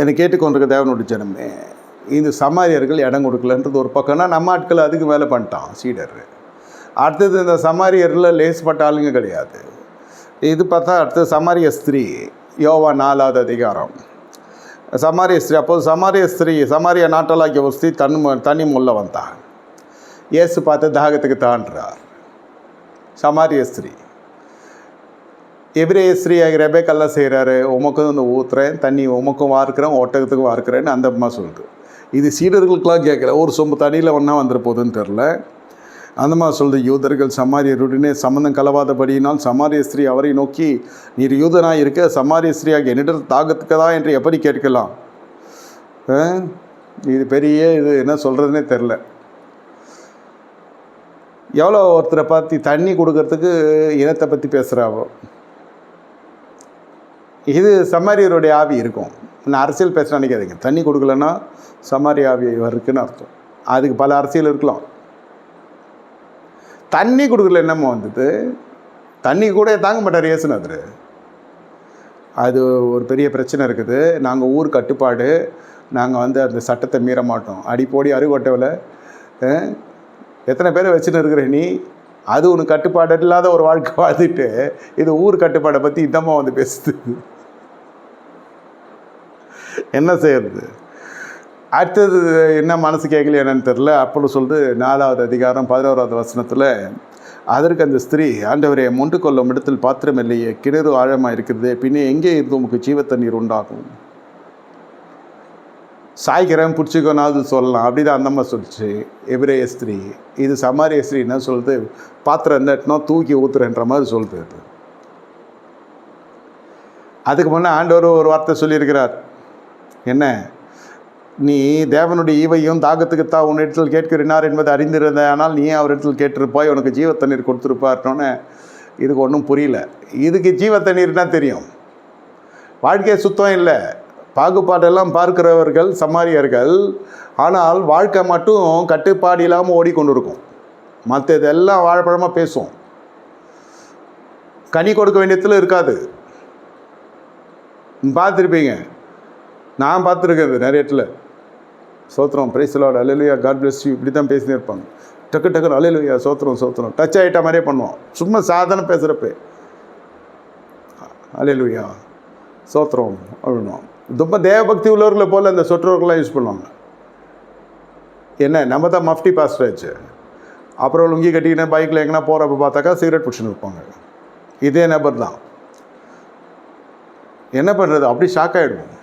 என்னை கேட்டுக்கொண்டிருக்க தேவனுடைய ஜனமே இந்த சமாரியர்கள் இடம் கொடுக்கலன்றது ஒரு பக்கம்னா நம்ம ஆட்கள் அதுக்கு மேலே பண்ணிட்டான் சீடர். அடுத்தது இந்த சமாரியரில் லேஸ்பட்ட ஆளுங்க கிடையாது. இது பார்த்தா அடுத்தது சமாரிய ஸ்திரீ யோவா நாலாவது அதிகாரம். சமாரிய ஸ்திரீ அப்போது சமாரிய ஸ்திரீ சமாரிய நாட்டலாக்கிய ஒரு ஸ்திரீ தண்ணி தண்ணி முள்ள வந்தான். இயேசு பார்த்து தாகத்துக்கு தாண்டார் சமாரிய ஸ்திரீ. எபிரேய ஸ்ரீ ரெபேக்கெல்லாம் செய்கிறாரு உமக்கும் இந்த ஊற்றுறேன் தண்ணி உமக்கும் வார்க்கிறேன் ஒட்டகத்துக்கும் வார்க்கிறேன்னு அந்த அம்மா சொல்லுது. இது சீடர்களுக்கெல்லாம் கேட்கல ஒரு சொம்பு தண்ணியில் ஒன்றா வந்துட போகுதுன்னு தெரில அந்த மாதிரி சொல்லுது யூதர்கள் சமாரியருடனே சம்மந்தம் கலவாதபடியினால் சமாரிய ஸ்திரீ அவரை நோக்கி நீர் யூதனாக இருக்க சமாரிய ஸ்ரீயாக என்னிடம் தாகத்துக்கதா என்று எப்படி கேட்கலாம்? ஆ? இது பெரிய இது என்ன சொல்கிறதுனே தெரில எவ்வளோ ஒருத்தரை பார்த்து தண்ணி கொடுக்கறதுக்கு இனத்தை பற்றி பேசுகிறாவோ இது சமாரியருடைய ஆவி இருக்கும். நான் அரசியல் பேச நினைக்காதீங்க. தண்ணி கொடுக்கலன்னா சம்மாரி ஆவி இருக்குன்னு அர்த்தம். அதுக்கு பல அரசியல் இருக்கலாம். தண்ணி கொடுக்கல என்னம்மா வந்தது? தண்ணி கூட தாங்க மாட்டார் இயேசுநாதர். அது ஒரு பெரிய பிரச்சனை இருக்குது. நாங்கள் ஊர் கட்டுப்பாடு. நாங்கள் வந்து அந்த சட்டத்தை மீற மாட்டோம். அடிப்போடி அறுவட்டவில் எத்தனை பேரை வச்சுன்னு இருக்கிற நீ? அது ஒன்று கட்டுப்பாடு இல்லாத ஒரு வாழ்க்கை வாழ்ந்துட்டு இது ஊர் கட்டுப்பாடை பற்றி இதம்மா வந்து பேசுது. என்ன செய்யறது? அடுத்தது என்ன மனசு கேட்கல என்னன்னு தெரில அப்போ சொல்லிட்டு நாலாவது அதிகாரம் பதினோராவது வசனத்தில் அதற்கு அந்த ஸ்திரீ ஆண்டவரை முண்டு கொள்ளும் இடத்தில் பாத்திரம் இல்லையே கிணறு ஆழமாக இருக்கிறது பின்னே எங்கே இருந்து உமக்கு ஜீவத்தண்ணீர் உண்டாகும். சாய்க்கிறேன் பிடிச்சிக்கோனாவது சொல்லலாம். அப்படி தான் அந்தம்மா சொல்லிச்சு. எபிரேய ஸ்திரீ இது சமாரி ஸ்திரீ என்ன சொல்லுது பாத்திரம் என்னட்டுனா தூக்கி ஊத்துறேன்ற மாதிரி சொல்லுது அது. அதுக்கு முன்னே ஆண்டவர் ஒரு வார்த்தை சொல்லியிருக்கிறார். என்ன? நீ தேவனுடைய ஈவையும் தாகத்துக்குத்தான் உன்னிடத்தில் கேட்கிறினார் என்பதை அறிந்திருந்த ஆனால் நீ அவர் இடத்தில் கேட்டிருப்பாய் உனக்கு ஜீவத்தண்ணீர் கொடுத்துருப்பார்னோன்னே இதுக்கு ஒன்றும் புரியல. இதுக்கு ஜீவத்தண்ணீர்னா தெரியும். வாழ்க்கை சுத்தம் இல்லை. பாகுபாடெல்லாம் பார்க்கிறவர்கள் சமாரியர்கள். ஆனால் வாழ்க்கை மட்டும் கட்டுப்பாடு இல்லாமல் ஓடிக்கொண்டு இருக்கும் மற்ற இதெல்லாம் வாழைப்பழமாக பேசும். கனி கொடுக்க வேண்டியதில் இருக்காது. பார்த்துருப்பீங்க. நான் பார்த்துருக்கேன் நிறைய இடத்துல. சோத்திரம் பிரைஸ்லோட அலையிலுயா காட் பிளஸ் யூ இப்படி தான் பேசினே இருப்பாங்க. டக்கு டக்குன்னு அலையிலுயா சோத்திரம் சோத்திரம் டச் ஆகிட்ட மாதிரியே பண்ணுவோம். சும்மா சாதாரண பேசுகிறப்ப அலையிலுயா சோத்திரம் அப்படின்னும் ரொம்ப தேவபக்தி உள்ளவர்களை போல் அந்த சொற்றோர்கள்லாம் யூஸ் பண்ணுவாங்க. என்ன நம்ம தான் மஃப்டி பாஸ்டர் ஆச்சு. அப்புறம் லுங்கி கட்டிக்கினா பைக்கில் எங்கன்னா போகிறப்ப பார்த்தாக்கா சிகரெட் பிடிச்சின்னு இருப்பாங்க. இதே நபர் தான். என்ன பண்ணுறது அப்படி ஷாக் ஆகிடுவோம்